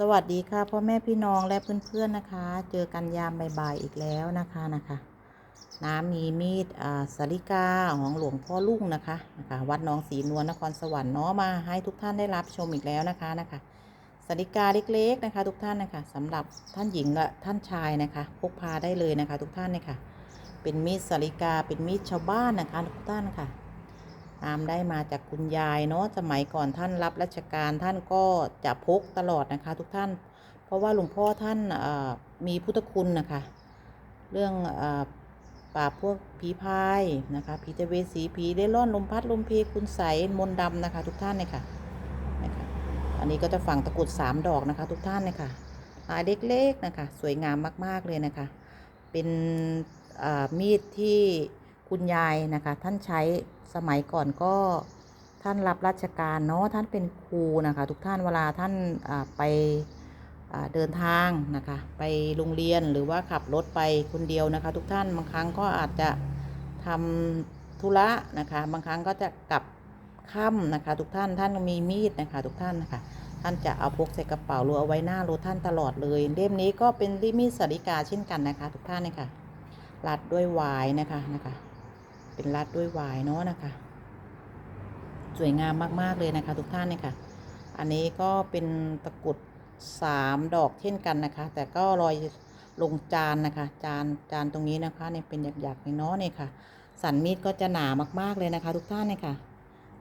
สวัสดีค่ะพ่อแม่พี่น้องและเพื่อนๆนะคะ เจอกันยามบ่ายๆอีกแล้วนะคะนะคะน้ำมีมีดอ่าสาริกาของหลวงพ่อลุ่งนะคะนะคะวัดน้องศรีนวลนครสวรรค์เนาะมาให้ทุกท่านได้รับชมอีกแล้วนะคะนะคะสาริกาเล็กๆนะคะ ทุกท่านนะคะสำหรับท่านหญิงและท่านชายนะคะพกพาได้เลยนะคะ ทุกท่านนะคะเป็นมีดสาริกาเป็นมีดชาวบ้านนะคะทุกท่านนะคะ ตามได้มาจากคุณยายเนาะสมัยก่อนท่านรับราชการท่านก็จะพกตลอดนะคะ ทุกท่าน เพราะว่าหลวงพ่อท่านมีพุทธคุณนะคะ เรื่องอ่อปราบพวกผีพายนะคะผีเทเวสีผีได้ร่อนลมพัดลมเพคุณใสมนดำนะคะ ทุกท่านเนี่ยค่ะนะคะอันนี้ก็จะฝังตะกรุดสามดอกนะคะ ทุกท่านเนี่ยค่ะลายเล็กๆนะคะ สวยงามมากๆเลยนะคะ เป็นมีดที่ คุณยายนะคะ ท่านใช้สมัยก่อนก็ท่านรับราชการเนาะท่านเป็นครูนะคะ ทุกท่านเวลาท่านไปเดินทางนะคะ ไปโรงเรียนหรือว่าขับรถไปคนเดียวนะคะ ทุกท่านบางครั้งก็อาจจะทำธุระนะคะ บางครั้งก็จะกลับค่ำนะคะ ทุกท่านท่านมีมีดนะคะ ทุกท่านนะคะท่านจะเอาพกใส่กระเป๋าหรือเอาไว้หน้ารถท่านตลอดเลยเล่มนี้ก็เป็นลิมีดสาริกาเช่นกันนะคะ ทุกท่านนะคะรัดด้วยวายนะคะนะคะ เป็นรัดด้วยวายเนาะนะคะ สวยงามมาก ๆ เลยนะคะ ทุกท่านเนี่ยค่ะ อันนี้ก็เป็นตะกรุดสามดอกเช่นกันนะคะ แต่ก็รอยลงจานนะคะ จานจานตรงนี้นะคะเนี่ยเป็นหยักๆเนาะเนี่ยค่ะ สันมีดก็จะหนามาก ๆ เลยนะคะ ทุกท่านเนี่ยค่ะ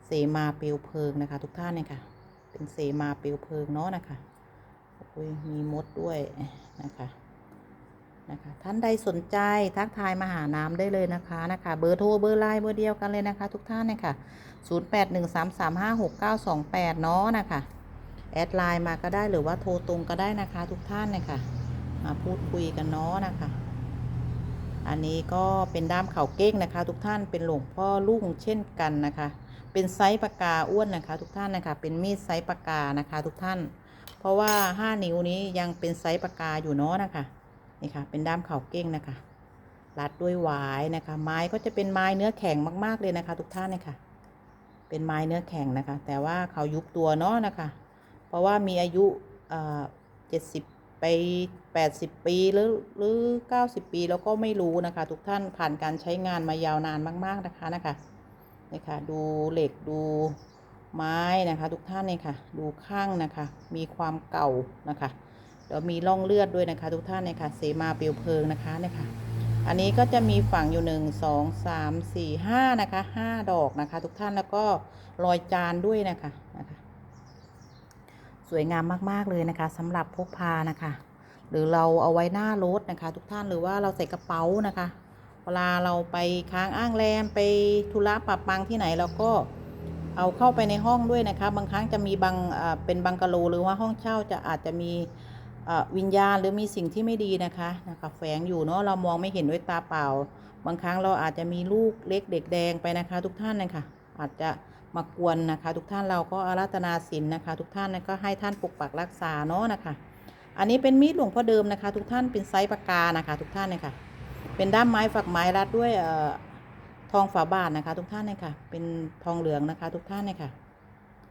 เสมาเปลวเพลิงนะคะ ทุกท่านเนี่ยค่ะ เป็นเสมาเปลวเพลิงเนาะนะคะโอ้ยมีมดด้วยนะคะ นะคะท่านใดสนใจทักทายมาหาน้ำได้เลยนะคะนะคะ เบอร์โทรเบอร์ไลน์เบอร์เดียวกันเลยนะคะ ทุกท่านนะคะ0 8 1 3 3 5 6 9 2 8เนาะนะคะแอดไลน์มาก็ได้หรือว่าโทรตรงก็ได้นะคะ ทุกท่านนะคะมาพูดคุยกันเนาะนะคะ อันนี้ก็เป็นด้ามเข่าเก้งนะคะ ทุกท่านเป็นหลวงพ่อลุ่งเช่นกันนะคะ เป็นไซส์ปากกาอ้วนนะคะ ทุกท่านนะคะ เป็นมีดไซส์ปากกานะคะ ทุกท่าน เพราะว่า 5 นิ้วนี้ยังเป็นไซส์ปากกาอยู่เนาะนะคะ นี่ค่ะ เป็นด้ามเข่าเก้งนะคะ รัดด้วยหวายนะคะ ไม้ก็จะเป็นไม้เนื้อแข็งมาก ๆเลยนะคะ ทุกท่านเนี่ยค่ะเป็นไม้เนื้อแข็งนะคะ แต่ว่าเขายุบตัวเนาะนะคะ เพราะว่ามีอายุเจ็ดสิบไปแปดสิบปีหรือหรือเก้าสิบปีแล้วก็ไม่รู้นะคะ ทุกท่านผ่านการใช้งานมายาวนานมาก ๆนะคะนะคะนี่ค่ะดูเหล็กดูไม้นะคะ ทุกท่านเนี่ยค่ะ ดูข้างนะคะ มีความเก่านะคะ เดี๋ยวมีร่องเลือดด้วยนะคะ ทุกท่านเนี่ยค่ะเสมาเปลวเพลิงนะคะเนี่ยค่ะ อันนี้ก็จะมีฝังอยู่หนึ่งสองสามสี่ห้านะคะห้าดอกนะคะ ทุกท่านแล้วก็รอยจานด้วยนะคะนะคะ สวยงามมากๆเลยนะคะสำหรับพกพานะคะ หรือเราเอาไว้หน้ารถนะคะ ทุกท่านหรือว่าเราใส่กระเป๋านะคะเวลาเราไปค้างอ้างแรมไปธุระปับปังที่ไหนเราก็เอาเข้าไปในห้องด้วยนะคะ บางครั้งจะมีบางอ่าเป็นบังกะโลหรือว่าห้องเช่าจะอาจจะมี วิญญาณหรือมีสิ่งที่ไม่ดีนะคะนะคะแฝงอยู่เนาะเรามองไม่เห็นด้วยตาเปล่า บางครั้งเราอาจจะมีลูกเล็กเด็กแดงไปนะคะ ทุกท่านนะคะอาจจะมากวนนะคะ ทุกท่านเราก็อาราธนาศีลนะคะ ทุกท่านนะก็ให้ท่านปกปักรักษาเนาะนะคะ อันนี้เป็นมีดหลวงพ่อเดิมนะคะ ทุกท่านเป็นไซส์ปากกานะคะ ทุกท่านนะคะเป็นด้ามไม้ฝักไม้รัดด้วยทองฝาบาทนะคะ ทุกท่านนะคะเป็นทองเหลืองนะคะ ทุกท่านนะคะ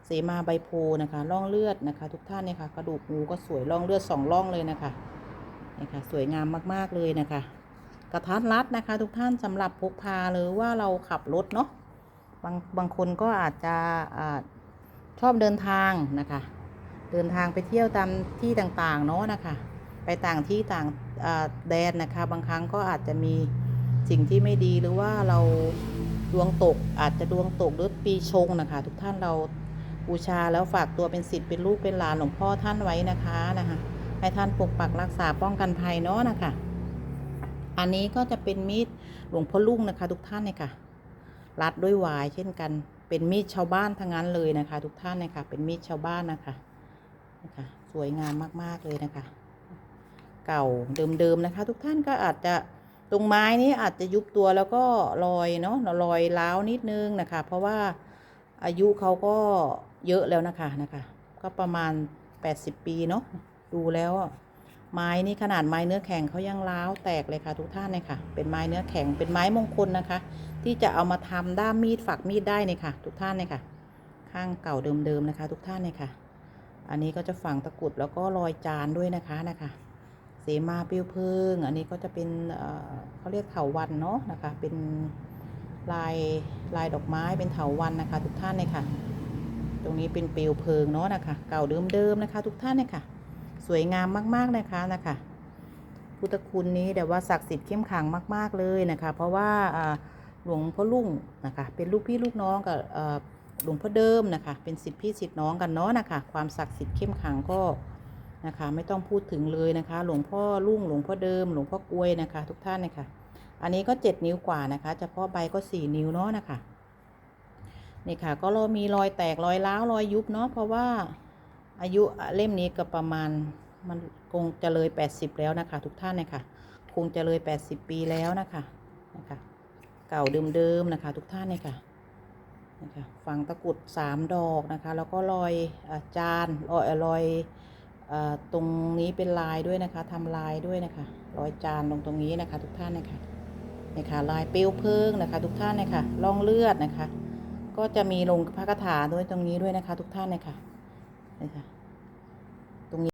เสมาใบโพนะคะร่องเลือดนะคะ ทุกท่านเนี่ยค่ะกระดูกงูก็สวยร่องเลือดสองร่องเลยนะคะนี่ค่ะสวยงามมากๆเลยนะคะ กระทัดรัดนะคะ ทุกท่านสำหรับพกพาหรือว่าเราขับรถเนาะบางบางคนก็อาจจะอาชอบเดินทางนะคะ เดินทางไปเที่ยวตามที่ต่างๆเนาะนะคะ ไปต่างที่ต่างแดนนะคะ บางครั้งก็อาจจะมีสิ่งที่ไม่ดีหรือว่าเราดวงตกอาจจะดวงตกหรือปีชงนะคะ ทุกท่านเรา บูชาแล้วฝากตัวเป็นสิทธิ์เป็นลูกเป็นหลานหลวงพ่อท่านไว้นะคะนะคะให้ท่านปกปักรักษาป้องกันภัยเนาะนะคะ อันนี้ก็จะเป็นมีดหลวงพ่อลุงนะคะ ทุกท่านเนี่ยค่ะ รัดด้วยวายเช่นกัน เป็นมีดชาวบ้านทั้งนั้นเลยนะคะ ทุกท่านเนี่ยค่ะ เป็นมีดชาวบ้านนะคะนะคะ สวยงามมากๆเลยนะคะ เก่าเดิมๆนะคะ ทุกท่านก็อาจจะตรงไม้นี้อาจจะยุบตัวแล้วก็รอยเนาะรอยร้าวนิดนึงนะคะ เพราะว่าอายุเขาก็ เยอะแล้วนะคะนะคะ ก็ประมาณ 80 ปีเนาะดูแล้วอะไม้นี่ขนาดไม้เนื้อแข็งเขายังร้าวแตกเลยค่ะ ทุกท่านเนี่ยค่ะ เป็นไม้เนื้อแข็งเป็นไม้มงคลนะคะ ที่จะเอามาทำด้ามมีดฝักมีดได้เนี่ยค่ะ ทุกท่านเนี่ยค่ะ ข้างเก่าเดิมๆนะคะ ทุกท่านเนี่ยค่ะ อันนี้ก็จะฝังตะกรุดแล้วก็รอยจานด้วยนะคะนะคะเสมาปลวเพลิงอันนี้ก็จะเป็นเอ่อเขาเรียกเถาวันเนาะนะคะ เป็นลายลายดอกไม้เป็นเถาวันนะคะ ทุกท่านเลยค่ะ ตรงนี้เป็นเปลวเพลิงเนาะนะคะ เก่าเดิมๆนะคะ ทุกท่านเลยค่ะสวยงามมากๆนะคะนะคะพุทธคุณนี้แต่ว่าศักดิ์สิทธิ์เข้มขังมาก ๆเลยนะคะ เพราะว่าหลวงพ่อลุ่งนะคะ เป็นลูกพี่ลูกน้องกับหลวงพ่อเดิมนะคะ เป็นสิทธิพี่สิทธิน้องกันเนาะนะคะ ความศักดิ์สิทธิ์เข้มขังก็นะคะ ไม่ต้องพูดถึงเลยนะคะ หลวงพ่อลุ่งหลวงพ่อเดิม หลวงพ่อกลวยนะคะ ทุกท่านนะคะ อันนี้ก็เจ็ดนิ้วกว่านะคะ เฉพาะใบก็สี่นิ้วเนาะนะคะ นี่ค่ะก็เรามีรอยแตกรอยร้าวรอยยุบเนาะเพราะว่าอายุเล่มนี้ก็ประมาณมันคงจะเลย 80 แล้วนะคะ ทุกท่านนะคะคงจะเลย 80 ปีแล้วนะคะนะคะเก่าเดิมๆนะคะ ทุกท่านนะคะนะคะฝังตะกุดสามดอกนะคะ แล้วก็รอยอจานรอยรอยอตรงนี้เป็นลายด้วยนะคะทำลายด้วยนะคะ รอยจานตรงตรงนี้นะคะ ทุกท่านนะคะนี่ค่ะลายเปลวเพลิงนะคะ ทุกท่านนะคะล่องเลือดนะคะ ก็จะมีลงพระคาถาด้วยตรงนี้ด้วยนะคะ ทุกท่านนะคะนี่ค่ะ